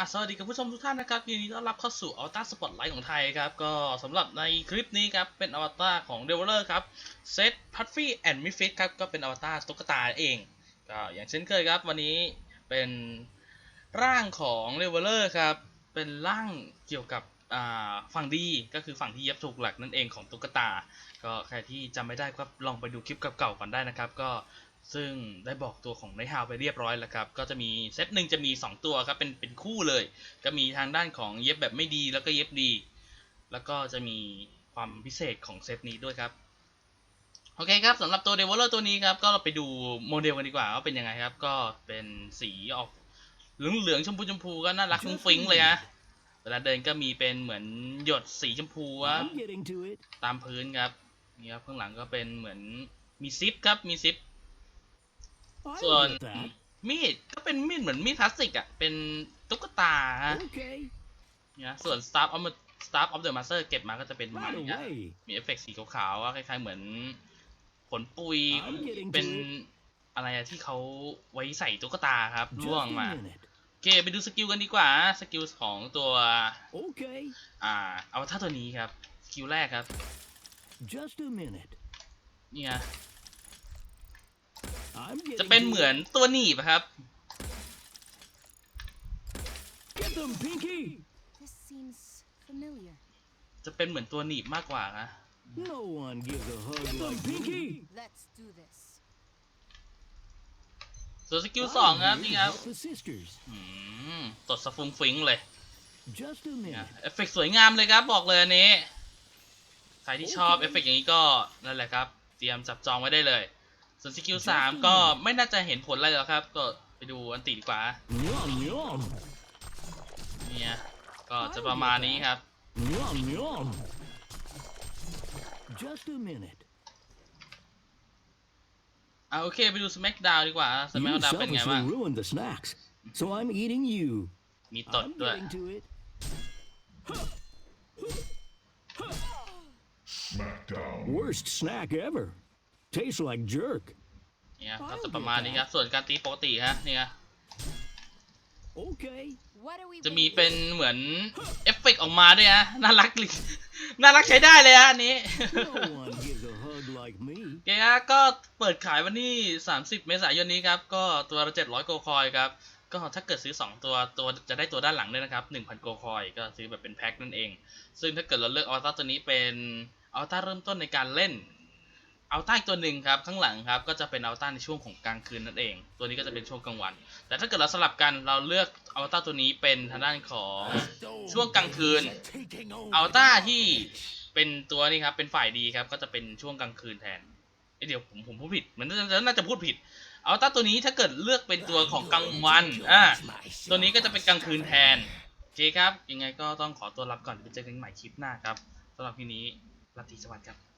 อะสวัสดีกับผู้ชมทุกท่านนะครับยินดีต้อนรับเข้าสู่อวตารสปอตไลท์ของไทยครับก็สำหรับในคลิปนี้ครับเป็นอวตารของเดเวลเลอร์ครับเซตพัตฟี่แอนด์มิฟิตครับก็เป็นอวตารตุ๊กตาเองก็อย่างเช่นเคยครับวันนี้เป็นร่างของเดเวลเลอร์ครับเป็นร่างเกี่ยวกับอ่าฝั่งดีก็คือฝั่งที่เย็บถูกหลักนั่นเองของตุ๊กตา ก็ใครที่จำไม่ได้ก็ลองไปดูคลิปเก่าๆก่อนได้นะครับ ก็ ซึ่งได้บอกตัวของในฮาวไปเรียบร้อยแล้วครับ ก็จะมีเซตหนึ่งจะมี 2 ตัวครับ เป็นเป็นคู่เลย ก็มีทางด้านของเย็บแบบไม่ดีแล้วก็เย็บดี แล้วก็จะมีความพิเศษของเซตนี้ด้วยครับ โอเคครับสำหรับตัวเดเวลเลอร์ตัวนี้ครับ ก็เราไปดูโมเดลกันดีกว่าว่าเป็นยังไงครับ ก็เป็นสีออกเหลืองเหลืองๆชมพูชมพูก็น่ารักฟุ้งฟิ้งเลยนะเวลาเดินก็มีเป็นเหมือนหยดสีชมพูอะ I'm getting to it. ตามพื้นครับนี่ครับข้างหลังก็เป็นเหมือนมีซิปครับมีซิป I ส่วน get that. มีดก็เป็นมีดเหมือนมีดพลาสติกอะ เป็นตุ๊กตาฮะ Okay. เนี่ยส่วน Staff of Staff of the Master เก็บมาก็จะเป็นไม้ Right อะ away. มีเอฟเฟกต์สีขาวๆว่าคล้ายๆเหมือนผลปุย I'm getting เป็น to it. อะไรอะที่เขาไว้ใส่ตุ๊กตาครับ Just ร่วง a มา minute. โอเคไปดูสกิลกันดีกว่า สกิลของตัว Okay. อ่าอวตารตัวนี้ครับ สกิลแรกครับ Just a minute. นี่ไง I'm getting จะเป็น to เหมือนตัวหนีบอะครับ it. Get them, Pinky. This seems familiar. จะเป็นเหมือนตัวหนีบมากกว่านะ No one gives a hug like Pinky. Let's do this. ส่วนสกิลสองครับ I'm นี่ here ค to รับ help the sisters. อืมตดสะฟุงฟิงเลย Just a เนี่ย minute. เอฟเฟกต์สวยงามเลยครับบอกเลยอันนี้ ใครที่ชอบเอฟเฟกต์อย่างนี้ก็นั่นแหละครับ เตรียมจับจองไว้ได้เลย ส่วนสกิลสามก็ไม่น่าจะเห็นผลอะไรหรอกครับ ก็ไปดูอันติดีกว่า Yum yum. เนี่ยก็จะประมาณนี้ครับ Yum yum. Just a minute. อ่าโอเคไปดู Smackdown ดีกว่า You Smackdown เป็นไงบ้าง selfishly ruined the snacks, so I'm eating you. มีตด I'm ด้วย getting to it. Smackdown. Worst snack ever. Tastes like jerk. เนี่ยก็จะประมาณนี้ครับ ส่วนการตีปกติฮะเนี่ย Okay. What are we จะมี waiting เป็นเหมือนเอฟเฟกต์ออกมาด้วยฮะน่ารักน่ารักใช้ได้เลยฮะอันนี้ No one gives a hug like me. โอเคฮะก็เปิดขายวันที่ 30 เมษายนนี้ครับ ก็ตัวละ700 โกคอยครับ ก็ถ้าเกิดซื้อ 2 ตัวตัวจะได้ตัวด้านหลังด้วยนะครับ 1,000 โกคอย ก็ซื้อแบบเป็นแพ็คนั่นเอง ซึ่งถ้าเกิดเราเลือกอวตารตัวนี้เป็นอวตารเริ่มต้นในการเล่น อวตาอีกตัวหนึ่งครับข้างหลังครับก็จะเป็นอวตาในช่วงของกลางคืนนั่นเอง ตัวนี้ก็จะเป็นช่วงกลางวัน แต่ถ้าเกิดเราสลับกันเราเลือกอวตาตัวนี้เป็นทางด้านของช่วงกลางคืนอวตาที่เป็นตัวนี้ครับเป็นฝ่ายดีครับก็จะเป็นช่วงกลางคืนแทนเเดี๋ยวผมผมพูดผิดเหมือนน่าจะพูดผิดอวตาตัวนี้ถ้าเกิดเลือกเป็นตัวของกลางวันอ่าตัวนี้ก็จะเป็นกลางคืนแทนโอเคครับยังไงก็ต้องขอตัวลาไปก่อนไปเจอกันใหม่คลิปหน้าครับสำหรับคลิปนี้ราตรีสวัสดิ์ครับ